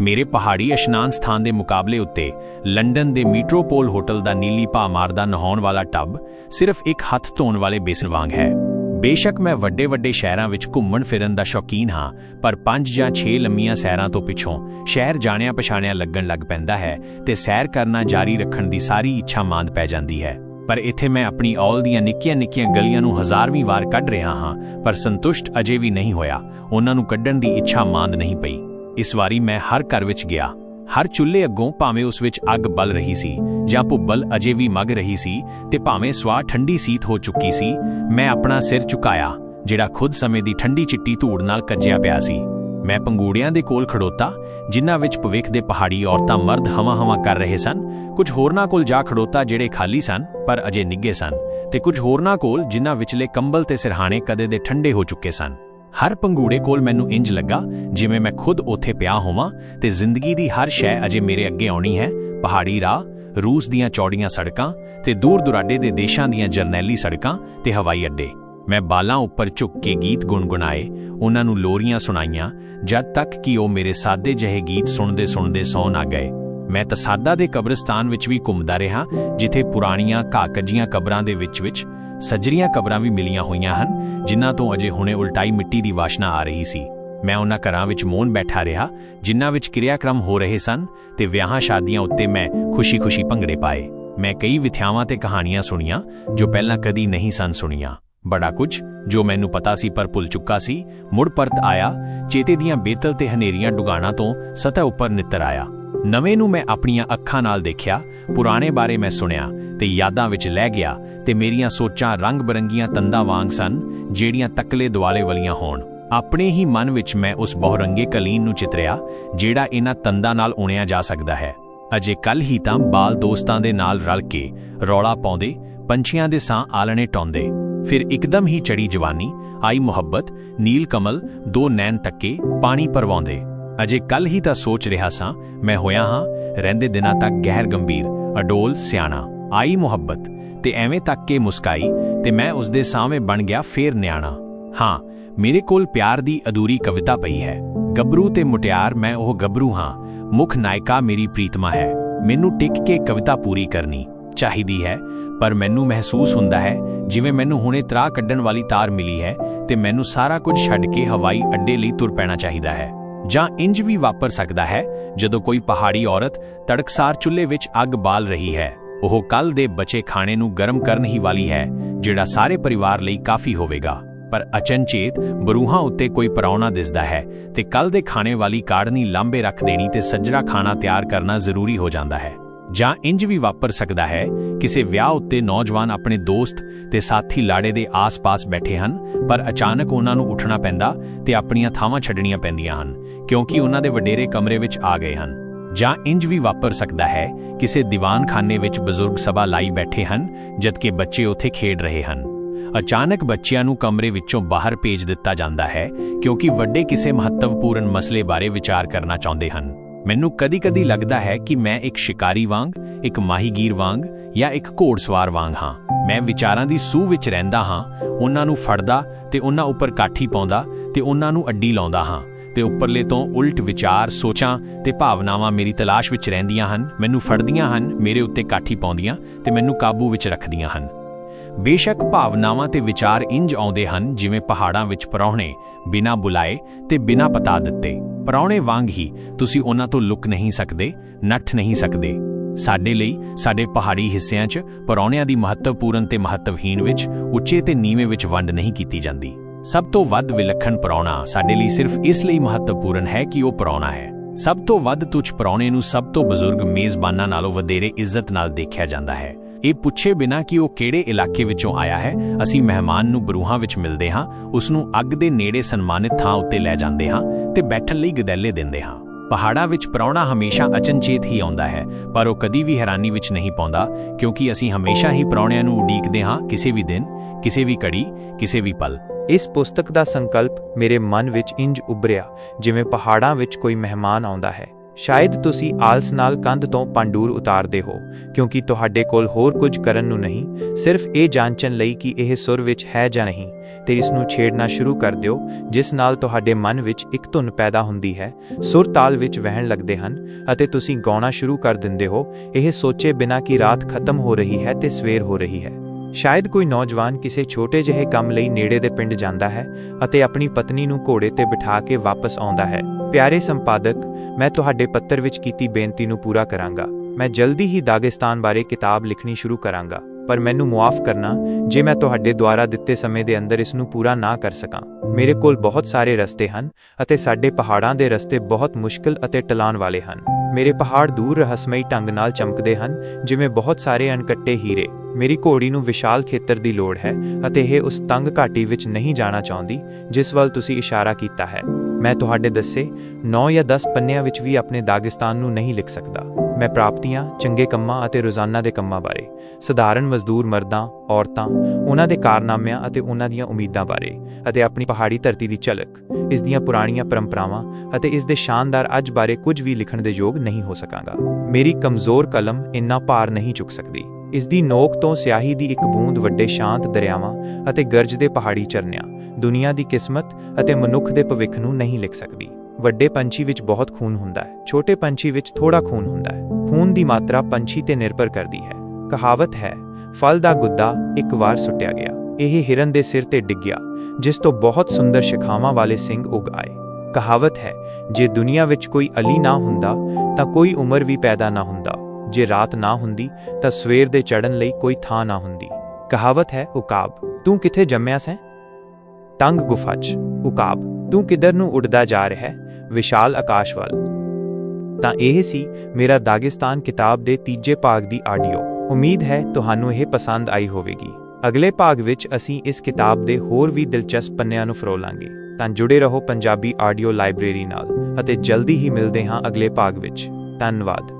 ਮੇਰੇ ਪਹਾੜੀ ਇਸ਼ਨਾਨ ਸਥਾਨ ਦੇ ਮੁਕਾਬਲੇ ਉੱਤੇ ਲੰਡਨ ਦੇ ਮੀਟਰੋਪੋਲ ਹੋਟਲ ਦਾ ਨੀਲੀ ਭਾ ਮਾਰਦਾ ਨਹਾਉਣ ਵਾਲਾ ਟੱਬ ਸਿਰਫ ਇੱਕ ਹੱਥ ਧੋਣ ਵਾਲੇ ਬੇਸਨ ਵਾਂਗ ਹੈ। ਬੇਸ਼ੱਕ ਮੈਂ ਵੱਡੇ ਵੱਡੇ ਸ਼ਹਿਰਾਂ ਵਿੱਚ ਘੁੰਮਣ ਫਿਰਨ ਦਾ ਸ਼ੌਕੀਨ ਹਾਂ, ਪਰ 5 ਜਾਂ 6 ਲੰਮੀਆਂ ਸੈਰਾਂ ਤੋਂ ਪਿੱਛੋਂ ਸ਼ਹਿਰ ਜਾਣਿਆ ਪਛਾਣਿਆ ਲੱਗਣ ਲੱਗ ਪੈਂਦਾ ਹੈ ਤੇ ਸੈਰ ਕਰਨਾ ਜਾਰੀ ਰੱਖਣ ਦੀ ਸਾਰੀ ਇੱਛਾ ਮਾਂਦ ਪੈ ਜਾਂਦੀ ਹੈ। ਪਰ ਇੱਥੇ ਮੈਂ ਆਪਣੀ ਔਲ ਦੀਆਂ ਨਿੱਕੀਆਂ-ਨਿੱਕੀਆਂ ਗਲੀਆਂ ਨੂੰ ਹਜ਼ਾਰਵੀਂ ਵਾਰ ਕੱਢ ਰਿਹਾ ਹਾਂ, ਪਰ ਸੰਤੁਸ਼ਟ ਅਜੇ ਵੀ ਨਹੀਂ ਹੋਇਆ। ਉਹਨਾਂ ਨੂੰ ਕੱਢਣ ਦੀ ਇੱਛਾ ਮਾਂਦ ਨਹੀਂ ਪਈ। ਇਸ ਵਾਰੀ ਮੈਂ ਹਰ ਘਰ ਵਿੱਚ ਗਿਆ। ਹਰ ਚੁੱਲ੍ਹੇ ਅੱਗੋਂ ਭਾਵੇਂ ਉਸ ਵਿੱਚ ਅੱਗ ਬਲ ਰਹੀ ਸੀ ਜਾਂ ਭੁੱਬਲ ਅਜੇ ਵੀ ਮਗ ਰਹੀ ਸੀ ਤੇ ਭਾਵੇਂ ਸਵਾਹ ਠੰਡੀ ਸੀਤ ਹੋ ਚੁੱਕੀ ਸੀ, ਮੈਂ ਆਪਣਾ ਸਿਰ ਝੁਕਾਇਆ, ਜਿਹੜਾ ਖੁਦ ਸਮੇਂ ਦੀ ਠੰਡੀ ਚਿੱਟੀ ਧੂੜ ਨਾਲ ਕੱਜਿਆ ਪਿਆ ਸੀ। ਮੈਂ ਪੰਗੂੜਿਆਂ ਦੇ ਕੋਲ ਖੜੋਤਾ, ਜਿਨ੍ਹਾਂ ਵਿੱਚ ਭਵਿੱਖ ਦੇ ਪਹਾੜੀ ਔਰਤਾਂ ਮਰਦ ਹਵਾ-ਹਵਾ ਕਰ ਰਹੇ ਸਨ। ਕੁਝ ਹੋਰਨਾਂ ਕੋਲ ਜਾ ਖੜੋਤਾ ਜਿਹੜੇ ਖਾਲੀ ਸਨ, ਪਰ ਅਜੇ ਨਿੱਗੇ ਸਨ, ਤੇ ਕੁਝ ਹੋਰਨਾਂ ਕੋਲ ਜਿਨ੍ਹਾਂ ਵਿਚਲੇ ਕੰਬਲ ਤੇ ਸਿਰਹਾਣੇ ਕਦੇ ਦੇ ਠੰਡੇ ਹੋ ਚੁੱਕੇ ਸਨ। ਹਰ ਪੰਗੂੜੇ ਕੋਲ ਮੈਨੂੰ ਇੰਜ ਲੱਗਾ, ਜਿਵੇਂ ਮੈਂ ਖੁਦ ਉੱਥੇ ਪਿਆ ਹੋਵਾਂ, ਤੇ ਜ਼ਿੰਦਗੀ ਦੀ ਹਰ ਸ਼ੈ ਅਜੇ ਮੇਰੇ ਅੱਗੇ ਆਉਣੀ ਹੈ। ਪਹਾੜੀ ਰਾਹ, ਰੂਸ ਦੀਆਂ ਚੌੜੀਆਂ ਸੜਕਾਂ, ਤੇ ਦੂਰ ਦੁਰਾਡੇ ਦੇ ਦੇਸ਼ਾਂ ਦੀਆਂ ਜਰਨੈਲੀ ਸੜਕਾਂ, ਤੇ ਹਵਾਈ ਅੱਡੇ। ਮੈਂ ਬਾਲਾਂ ਉੱਪਰ ਝੁੱਕ ਕੇ ਗੀਤ ਗੁੰਗੁਣਾਏ ਉਹਨਾਂ ਨੂੰ ਲੋਰੀਆਂ ਸੁਣਾਈਆਂ, ਜਦ ਤੱਕ ਕਿ ਉਹ ਮੇਰੇ ਸਾਦੇ ਜਿਹੇ ਗੀਤ ਸੁਣਦੇ ਸੁਣਦੇ ਸੌਂ ਨਾ ਗਏ। ਮੈਂ ਤਸਾਦਾ ਦੇ ਕਬਰਸਤਾਨ ਵਿੱਚ ਵੀ ਘੁੰਮਦਾ ਰਿਹਾ, ਜਿੱਥੇ ਪੁਰਾਣੀਆਂ ਕਾਕਜੀਆਂ ਕਬਰਾਂ ਦੇ ਵਿੱਚ ਵਿੱਚ ਸੱਜਰੀਆਂ ਕਬਰਾਂ ਵੀ ਮਿਲੀਆਂ ਹੋਈਆਂ ਹਨ, ਜਿਨ੍ਹਾਂ ਤੋਂ ਅਜੇ ਹੁਣੇ ਉਲਟਾਈ ਮਿੱਟੀ ਦੀ ਵਾਸ਼ਨਾ ਆ ਰਹੀ ਸੀ। ਮੈਂ ਉਹਨਾਂ ਘਰਾਂ ਵਿੱਚ ਮੌਨ ਬੈਠਾ ਰਿਹਾ, ਜਿਨ੍ਹਾਂ ਵਿੱਚ ਕਿਰਿਆਕ੍ਰਮ ਹੋ ਰਹੇ ਸਨ, ਤੇ ਵਿਆਹਾਂ ਸ਼ਾਦੀਆਂ ਉੱਤੇ ਮੈਂ ਖੁਸ਼ੀ-ਖੁਸ਼ੀ ਭੰਗੜੇ ਪਾਏ। ਮੈਂ ਕਈ ਵਿਥਿਆਵਾਂ ਤੇ ਕਹਾਣੀਆਂ ਸੁਣੀਆਂ, ਜੋ ਪਹਿਲਾਂ ਕਦੀ ਨਹੀਂ ਸਨ ਸੁਣੀਆਂ। ਬੜਾ ਕੁਝ, ਜੋ ਮੈਨੂੰ ਪਤਾ ਸੀ ਪਰ ਭੁੱਲ ਚੁੱਕਾ ਸੀ, ਮੁੜ ਪਰਤ ਆਇਆ, ਚੇਤੇ ਦੀਆਂ ਬੇਤਲ ਤੇ ਹਨੇਰੀਆਂ ਡੁਗਾਣਾ ਤੋਂ ਸਤਹ ਉੱਪਰ ਨਿੱਤਰ ਆਇਆ। ਨਵੇਂ ਨੂੰ ਮੈਂ ਆਪਣੀਆਂ ਅੱਖਾਂ ਨਾਲ ਦੇਖਿਆ, ਪੁਰਾਣੇ ਬਾਰੇ ਮੈਂ ਸੁਣਿਆ ਤੇ ਯਾਦਾਂ ਵਿੱਚ ਲੈ ਗਿਆ ਤੇ ਮੇਰੀਆਂ ਸੋਚਾਂ ਰੰਗ-ਬਰੰਗੀਆਂ ਤੰਦਾਂ ਵਾਂਗ ਸਨ, ਜਿਹੜੀਆਂ ਤਕਲੇ ਦੁਆਲੇ ਵਾਲੀਆਂ ਹੋਣ। ਆਪਣੇ ਹੀ ਮਨ ਵਿੱਚ ਮੈਂ ਉਸ ਬਹੁਰੰਗੇ ਕਲੀਨ ਨੂੰ ਚਿਤਰਿਆ, ਜਿਹੜਾ ਇਹਨਾਂ ਤੰਦਾਂ ਨਾਲ ਉਣਿਆ ਜਾ ਸਕਦਾ ਹੈ। ਅਜੇ ਕੱਲ ਹੀ ਤਾਂ ਬਾਲ ਦੋਸਤਾਂ ਦੇ ਨਾਲ ਰਲ ਕੇ ਰੌਲਾ ਪਾਉਂਦੇ, ਪੰਛੀਆਂ ਦੇ ਸਾਹ ਆਲਣੇ ਟੌਂਦੇ ਫਿਰ ਇੱਕਦਮ ਹੀ ਚੜੀ ਜਵਾਨੀ, ਆਈ ਮੁਹੱਬਤ, ਨੀਲ ਕਮਲ, ਦੋ ਨੈਣ ਤੱਕੇ, ਪਾਣੀ ਪਰਵਾਉਂਦੇ। ਅਜੇ ਕੱਲ ਹੀ ਤਾਂ ਸੋਚ ਰਿਹਾ ਸਾਂ, ਮੈਂ ਹੋਇਆ ਹਾਂ, ਰਹਿੰਦੇ ਦਿਨਾਂ ਤੱਕ ਗਹਿਰ ਗੰਭੀਰ, ਅਡੋਲ, ਸਿਆਣਾ। ਆਈ ਮੁਹੱਬਤ, ਤੇ ਐਵੇਂ ਤੱਕ ਕੇ ਮੁਸਕਾਈ, ਤੇ ਮੈਂ ਉਸ ਦੇ ਸਾਹਮਣੇ ਬਣ ਗਿਆ ਫੇਰ ਨਿਆਣਾ। ਹਾਂ, ਮੇਰੇ ਕੋਲ ਪਿਆਰ ਦੀ ਅਧੂਰੀ ਕਵਿਤਾ ਪਈ ਹੈ। ਗੱਭਰੂ ਤੇ ਮੁਟਿਆਰ ਮੈਂ ਉਹ ਗੱਭਰੂ ਹਾਂ, ਮੁੱਖ ਨਾਇਕਾ ਮੇਰੀ ਪ੍ਰੀਤਮਾ ਹੈ। ਮੈਨੂੰ ਟਿਕ ਕੇ ਕਵਿਤਾ ਪੂਰੀ ਕਰਨੀ। ਚਾਹੀਦੀ ਹੈ, ਪਰ ਮੈਨੂੰ ਮਹਿਸੂਸ ਹੁੰਦਾ ਹੈ, ਜਿਵੇਂ ਮੈਨੂੰ ਹੁਣੇ ਤਰਾ ਕੱਢਣ ਵਾਲੀ ਤਾਰ ਮਿਲੀ ਹੈ ਤੇ ਮੈਨੂੰ ਸਾਰਾ ਕੁਝ ਛੱਡ ਕੇ ਹਵਾਈ ਅੱਡੇ ਲਈ ਤੁਰ ਪੈਣਾ ਚਾਹੀਦਾ ਹੈ। ਜਾਂ ਇੰਜ ਵੀ ਵਾਪਰ ਸਕਦਾ ਹੈ, ਜਦੋਂ ਕੋਈ ਪਹਾੜੀ ਔਰਤ ਤੜਕਸਾਰ ਚੁੱਲ੍ਹੇ ਵਿੱਚ ਅੱਗ ਬਾਲ ਰਹੀ ਹੈ। ਉਹ ਕੱਲ ਦੇ ਬਚੇ ਖਾਣੇ ਨੂੰ ਗਰਮ ਕਰਨ ਹੀ ਵਾਲੀ ਹੈ, ਜਿਹੜਾ ਸਾਰੇ ਪਰਿਵਾਰ ਲਈ ਕਾਫੀ ਹੋਵੇਗਾ। ਪਰ ਅਚਨਚੇਤ ਬਰੂਹਾਂ ਉੱਤੇ ਕੋਈ ਪਰੌਣਾ ਦਿਸਦਾ ਹੈ ਤੇ ਕੱਲ ਦੇ ਖਾਣੇ ਵਾਲੀ ਕਾੜਨੀ ਲਾਂਬੇ ਰੱਖ ਦੇਣੀ ਤੇ ਸੱਜਰਾ ਖਾਣਾ ਤਿਆਰ ਕਰਨਾ ਜ਼ਰੂਰੀ ਹੋ ਜਾਂਦਾ ਹੈ। ਜਾਂ ਇੰਜ ਵੀ ਵਾਪਰ ਸਕਦਾ ਹੈ, ਕਿਸੇ ਵਿਆਹ ਉੱਤੇ ਨੌਜਵਾਨ ਆਪਣੇ ਦੋਸਤ ਤੇ ਸਾਥੀ ਲਾੜੇ ਦੇ ਆਸ-ਪਾਸ ਬੈਠੇ ਹਨ, ਪਰ ਅਚਾਨਕ ਉਹਨਾਂ ਨੂੰ ਉੱਠਣਾ ਪੈਂਦਾ ਤੇ ਆਪਣੀਆਂ ਥਾਵਾਂ ਛੱਡਣੀਆਂ ਪੈਂਦੀਆਂ ਹਨ, ਕਿਉਂਕਿ ਉਹਨਾਂ ਦੇ ਵਡੇਰੇ ਕਮਰੇ ਵਿੱਚ ਆ ਗਏ ਹਨ। ਜਾਂ ਇੰਜ ਵੀ ਵਾਪਰ ਸਕਦਾ ਹੈ, ਕਿਸੇ ਦੀਵਾਨਖਾਨੇ ਵਿੱਚ ਬਜ਼ੁਰਗ ਸਭਾ ਲਾਈ ਬੈਠੇ ਹਨ, ਜਦਕਿ ਬੱਚੇ ਉੱਥੇ ਖੇਡ ਰਹੇ ਹਨ। ਅਚਾਨਕ ਬੱਚਿਆਂ ਨੂੰ ਕਮਰੇ ਵਿੱਚੋਂ ਬਾਹਰ ਭੇਜ ਦਿੱਤਾ ਜਾਂਦਾ ਹੈ, ਕਿਉਂਕਿ ਵੱਡੇ ਕਿਸੇ ਮਹੱਤਵਪੂਰਨ ਮਸਲੇ ਬਾਰੇ ਵਿਚਾਰ ਕਰਨਾ ਚਾਹੁੰਦੇ ਹਨ। ਮੈਨੂੰ ਕਦੀ-ਕਦੀ ਲੱਗਦਾ ਹੈ ਕਿ ਮੈਂ ਇੱਕ ਸ਼ਿਕਾਰੀ ਵਾਂਗ, ਇੱਕ ਮਾਹੀਗੀਰ ਵਾਂਗ ਜਾਂ ਇੱਕ ਘੋੜਸਵਾਰ ਵਾਂਗ ਹਾਂ। ਮੈਂ ਵਿਚਾਰਾਂ ਦੀ ਸੂਹ ਵਿੱਚ ਰਹਿੰਦਾ ਹਾਂ, ਉਹਨਾਂ ਨੂੰ ਫੜਦਾ ਤੇ ਉਹਨਾਂ ਉੱਪਰ ਕਾਠੀ ਪਾਉਂਦਾ ਤੇ ਉਹਨਾਂ ਨੂੰ ਅੱਡੀ ਲਾਉਂਦਾ ਹਾਂ। ਤੇ ਉੱਪਰਲੇ ਤੋਂ ਉਲਟ ਵਿਚਾਰ, ਸੋਚਾਂ ਤੇ ਭਾਵਨਾਵਾਂ ਮੇਰੀ ਤਲਾਸ਼ ਵਿੱਚ ਰਹਿੰਦੀਆਂ ਹਨ, ਮੈਨੂੰ ਫੜਦੀਆਂ ਹਨ, ਮੇਰੇ ਉੱਤੇ ਕਾਠੀ ਪਾਉਂਦੀਆਂ ਤੇ ਮੈਨੂੰ ਕਾਬੂ ਵਿੱਚ ਰੱਖਦੀਆਂ ਹਨ। ਬੇਸ਼ੱਕ ਭਾਵਨਾਵਾਂ ਤੇ ਵਿਚਾਰ ਇੰਜ ਆਉਂਦੇ ਹਨ ਜਿਵੇਂ ਪਹਾੜਾਂ ਵਿੱਚ ਪਰੌਣੇ ਬਿਨਾਂ ਬੁਲਾਏ ਤੇ ਬਿਨਾਂ ਪਤਾ ਦਿੱਤੇ। ਪਰੌਣੇ ਵਾਂਗ ਹੀ ਤੁਸੀਂ ਉਹਨਾਂ ਤੋਂ ਲੁਕ ਨਹੀਂ ਸਕਦੇ, ਨੱਠ ਨਹੀਂ ਸਕਦੇ। ਸਾਡੇ ਲਈ, ਸਾਡੇ ਪਹਾੜੀ ਹਿੱਸਿਆਂ 'ਚ ਪਰੌਣਿਆਂ ਦੀ ਮਹੱਤਵਪੂਰਨ ਤੇ ਮਹੱਤਵਹੀਣ ਵਿੱਚ ਉੱਚੇ ਤੇ ਨੀਵੇਂ ਵਿੱਚ ਵੰਡ ਨਹੀਂ ਕੀਤੀ ਜਾਂਦੀ। ਸਭ ਤੋਂ ਵੱਧ ਵਿਲੱਖਣ ਪਰੌਣਾ ਸਾਡੇ ਲਈ ਸਿਰਫ ਇਸ ਲਈ ਮਹੱਤਵਪੂਰਨ ਹੈ ਕਿ ਉਹ ਪਰੌਣਾ ਹੈ। ਸਭ ਤੋਂ ਵੱਧ ਤੁਛ ਪਰੌਣੇ ਨੂੰ ਸਭ ਤੋਂ ਬਜ਼ੁਰਗ ਮੇਜ਼ਬਾਨਾਂ ਨਾਲੋਂ ਵਧੇਰੇ ਇੱਜ਼ਤ ਨਾਲ ਦੇਖਿਆ ਜਾਂਦਾ ਹੈ। ਇਹ ਪੁੱਛੇ ਬਿਨਾ ਕਿ ਉਹ ਕਿਹੜੇ ਇਲਾਕੇ ਵਿੱਚੋਂ ਆਇਆ ਹੈ, ਅਸੀਂ ਮਹਿਮਾਨ ਨੂੰ ਬਰੂਹਾਂ ਵਿੱਚ ਮਿਲਦੇ ਹਾਂ, ਉਸ ਨੂੰ ਅੱਗ ਦੇ ਨੇੜੇ ਸਨਮਾਨਿਤ ਥਾਂ ਉੱਤੇ ਲੈ ਜਾਂਦੇ ਹਾਂ ਤੇ ਬੈਠਣ ਲਈ ਗਦੈਲੇ ਦਿੰਦੇ ਹਾਂ। ਪਹਾੜਾਂ ਵਿੱਚ ਪ੍ਰਾਹੁਣਾ ਹਮੇਸ਼ਾ ਅਚਨਚੇਤ ਹੀ ਆਉਂਦਾ ਹੈ, ਪਰ ਉਹ ਕਦੀ ਵੀ ਹੈਰਾਨੀ ਵਿੱਚ ਨਹੀਂ ਪਾਉਂਦਾ, ਕਿਉਂਕਿ ਅਸੀਂ ਹਮੇਸ਼ਾ ਹੀ ਪ੍ਰਾਹੁਣਿਆਂ ਨੂੰ ਉਡੀਕਦੇ ਹਾਂ, ਕਿਸੇ ਵੀ ਦਿਨ, ਕਿਸੇ ਵੀ ਕੜੀ ਕਿਸੇ ਵੀ ਪਲ। ਇਸ ਪੁਸਤਕ ਦਾ ਸੰਕਲਪ ਮੇਰੇ ਮਨ ਵਿੱਚ ਇੰਜ ਉਭਰਿਆ, ਜਿਵੇਂ ਪਹਾੜਾਂ ਵਿੱਚ ਕੋਈ ਮਹਿਮਾਨ ਆਉਂਦਾ ਹੈ। ਸ਼ਾਇਦ ਤੁਸੀਂ ਆਲਸ ਨਾਲ ਕੰਧ ਤੋਂ ਪੰਡੂਰ ਉਤਾਰਦੇ ਹੋ, ਕਿਉਂਕਿ ਤੁਹਾਡੇ ਕੋਲ ਹੋਰ ਕੁਝ ਕਰਨ ਨੂੰ ਨਹੀਂ, ਸਿਰਫ ਇਹ ਜਾਂਚਣ ਲਈ ਕਿ ਇਹ ਸੁਰ ਵਿੱਚ ਹੈ ਜਾਂ ਨਹੀਂ, ਤੇ ਇਸ ਨੂੰ ਛੇੜਨਾ ਸ਼ੁਰੂ ਕਰ ਦਿਓ, ਜਿਸ ਨਾਲ ਤੁਹਾਡੇ ਮਨ ਵਿੱਚ ਇੱਕ ਧੁਨ ਪੈਦਾ ਹੁੰਦੀ ਹੈ, ਸੁਰ ਤਾਲ ਵਿੱਚ ਵਹਿਣ ਲੱਗਦੇ ਹਨ, ਅਤੇ ਤੁਸੀਂ ਗਾਉਣਾ ਸ਼ੁਰੂ ਕਰ ਦਿੰਦੇ ਹੋ, ਇਹ ਸੋਚੇ ਬਿਨਾਂ ਕਿ ਰਾਤ ਖਤਮ ਹੋ ਰਹੀ ਹੈ ਤੇ ਸਵੇਰ ਹੋ ਰਹੀ ਹੈ। ਸ਼ਾਇਦ ਕੋਈ ਨੌਜਵਾਨ ਕਿਸੇ ਛੋਟੇ ਜਿਹੇ ਕੰਮ ਲਈ ਨੇੜੇ ਦੇ ਪਿੰਡ ਜਾਂਦਾ ਹੈ, ਅਤੇ ਆਪਣੀ ਪਤਨੀ ਨੂੰ ਘੋੜੇ ਤੇ ਬਿਠਾ ਕੇ ਵਾਪਸ ਆਉਂਦਾ ਹੈ। ਪਿਆਰੇ ਸੰਪਾਦਕ, ਮੈਂ ਤੁਹਾਡੇ ਪੱਤਰ ਵਿੱਚ ਕੀਤੀ ਬੇਨਤੀ ਨੂੰ ਪੂਰਾ ਕਰਾਂਗਾ। ਮੈਂ ਜਲਦੀ ਹੀ ਦਾਗਿਸਤਾਨ ਬਾਰੇ ਕਿਤਾਬ ਲਿਖਣੀ ਸ਼ੁਰੂ ਕਰਾਂਗਾ, ਪਰ ਮੈਨੂੰ ਮੁਆਫ ਕਰਨਾ, ਜੇ ਮੈਂ ਤੁਹਾਡੇ ਦੁਆਰਾ ਦਿੱਤੇ ਸਮੇਂ ਦੇ ਅੰਦਰ ਇਸ ਨੂੰ ਪੂਰਾ ਨਾ ਕਰ ਸਕਾਂ। ਮੇਰੇ ਕੋਲ ਬਹੁਤ ਸਾਰੇ ਰਸਤੇ ਹਨ, ਅਤੇ ਸਾਡੇ ਪਹਾੜਾਂ ਦੇ ਰਸਤੇ ਬਹੁਤ ਮੁਸ਼ਕਲ ਅਤੇ ਟਲਾਨ ਵਾਲੇ ਹਨ। ਮੇਰੇ ਪਹਾੜ ਦੂਰ ਰਹੱਸਮਈ ਢੰਗ ਨਾਲ ਚਮਕਦੇ ਹਨ, ਜਿਵੇਂ ਬਹੁਤ ਸਾਰੇ ਅਣਕੱਟੇ ਹੀਰੇ। ਮੇਰੀ ਘੋੜੀ ਨੂੰ ਵਿਸ਼ਾਲ ਖੇਤਰ ਦੀ ਲੋੜ ਹੈ, ਅਤੇ ਇਹ ਉਸ ਤੰਗ ਘਾਟੀ ਵਿੱਚ ਨਹੀਂ ਜਾਣਾ ਚਾਹੁੰਦੀ, ਜਿਸ ਵੱਲ ਤੁਸੀਂ ਇਸ਼ਾਰਾ ਕੀਤਾ ਹੈ। ਮੈਂ ਤੁਹਾਡੇ ਦੱਸੇ 9 ਜਾਂ 10 ਪੰਨਿਆਂ ਵਿੱਚ ਵੀ ਆਪਣੇ ਦਾਗਿਸਤਾਨ ਨੂੰ ਨਹੀਂ ਲਿਖ ਸਕਦਾ। ਮੈਂ ਪ੍ਰਾਪਤੀਆਂ, ਚੰਗੇ ਕੰਮਾਂ ਅਤੇ ਰੋਜ਼ਾਨਾ ਦੇ ਕੰਮਾਂ ਬਾਰੇ, ਸਧਾਰਨ ਮਜ਼ਦੂਰ ਮਰਦਾਂ, ਔਰਤਾਂ, ਉਹਨਾਂ ਦੇ ਕਾਰਨਾਮਿਆਂ ਅਤੇ ਉਹਨਾਂ ਦੀਆਂ ਉਮੀਦਾਂ ਬਾਰੇ ਅਤੇ ਆਪਣੀ ਪਹਾੜੀ ਧਰਤੀ ਦੀ ਝਲਕ, ਇਸ ਦੀਆਂ ਪੁਰਾਣੀਆਂ ਪਰੰਪਰਾਵਾਂ ਅਤੇ ਇਸ ਦੇ ਸ਼ਾਨਦਾਰ ਅੱਜ ਬਾਰੇ ਕੁਝ ਵੀ ਲਿਖਣ ਦੇ ਯੋਗ ਨਹੀਂ ਹੋ ਸਕਾਂਗਾ। ਮੇਰੀ ਕਮਜ਼ੋਰ ਕਲਮ ਇੰਨਾ ਭਾਰ ਨਹੀਂ ਚੁੱਕ ਸਕਦੀ। ਇਸ ਦੀ ਨੋਕ ਤੋਂ ਸਿਆਹੀ ਦੀ ਇੱਕ ਬੂੰਦ ਵੱਡੇ ਸ਼ਾਂਤ ਦਰਿਆਵਾਂ ਅਤੇ ਗਰਜਦੇ ਪਹਾੜੀ ਚਰਨਿਆਂ ਦੁਨੀਆ ਦੀ ਕਿਸਮਤ ਅਤੇ ਮਨੁੱਖ ਦੇ ਭਵਿੱਖ ਨੂੰ ਨਹੀਂ ਲਿਖ ਸਕਦੀ। ਵੱਡੇ ਪੰਛੀ ਵਿੱਚ ਬਹੁਤ ਖੂਨ ਹੁੰਦਾ ਹੈ, ਛੋਟੇ ਪੰਛੀ ਵਿੱਚ ਥੋੜਾ ਖੂਨ ਹੁੰਦਾ ਹੈ। ਖੂਨ ਦੀ ਮਾਤਰਾ ਪੰਛੀ ਤੇ ਨਿਰਭਰ ਕਰਦੀ ਹੈ। ਕਹਾਵਤ ਹੈ, ਫਲ ਦਾ ਗੁੱਦਾ ਇੱਕ ਵਾਰ ਸੁੱਟਿਆ ਗਿਆ। ਇਹ ਹਿਰਨ ਦੇ ਸਿਰ ਤੇ ਡਿੱਗਿਆ, ਜਿਸ ਤੋਂ ਬਹੁਤ ਸੁੰਦਰ ਸ਼ਿਖਾਵਾਂ ਵਾਲੇ ਸਿੰਘ ਉਗ ਆਏ। ਕਹਾਵਤ ਹੈ, ਜੇ ਦੁਨੀਆ ਵਿੱਚ ਕੋਈ ਅਲੀ ਨਾ ਹੁੰਦਾ, ਤਾਂ ਕੋਈ ਉਮਰ ਵੀ ਪੈਦਾ ਨਾ ਹੁੰਦਾ। ਜੇ ਰਾਤ ਨਾ ਹੁੰਦੀ, ਤਾਂ ਸਵੇਰ ਦੇ ਚੜਨ ਲਈ ਕੋਈ ਥਾਂ ਨਾ ਹੁੰਦੀ। ਕਹਾਵਤ ਹੈ ਉਕਾਬ। ਤੂੰ ਕਿੱਥੇ ਜੰਮਿਆ ਸੈਂ? ਤੰਗ ਗੁਫਾ 'ਚ। ਉਕਾਬ। ਤੂੰ ਕਿੱਧਰ ਨੂੰ ਉੱਡਦਾ ਜਾ ਰਿਹਾ ਹੈ? ਵਿਸ਼ਾਲ ਆਕਾਸ਼ ਵੱਲ। ਤਾਂ ਇਹ ਸੀ ਮੇਰਾ ਦਾਗਿਸਤਾਨ ਕਿਤਾਬ ਦੇ ਤੀਜੇ ਭਾਗ ਦੀ ਆਡੀਓ। ਉਮੀਦ ਹੈ ਤੁਹਾਨੂੰ ਇਹ ਪਸੰਦ ਆਈ ਹੋਵੇਗੀ। ਅਗਲੇ ਭਾਗ ਵਿੱਚ ਅਸੀਂ ਇਸ ਕਿਤਾਬ ਦੇ ਹੋਰ ਵੀ ਦਿਲਚਸਪ ਪੰਨਿਆਂ ਨੂੰ ਫਰੋਲਾਂਗੇ। ਤਾਂ ਜੁੜੇ ਰਹੋ ਪੰਜਾਬੀ ਆਡੀਓ ਲਾਇਬ੍ਰੇਰੀ ਨਾਲ ਅਤੇ ਜਲਦੀ ਹੀ ਮਿਲਦੇ ਹਾਂ ਅਗਲੇ ਭਾਗ ਵਿੱਚ। ਧੰਨਵਾਦ।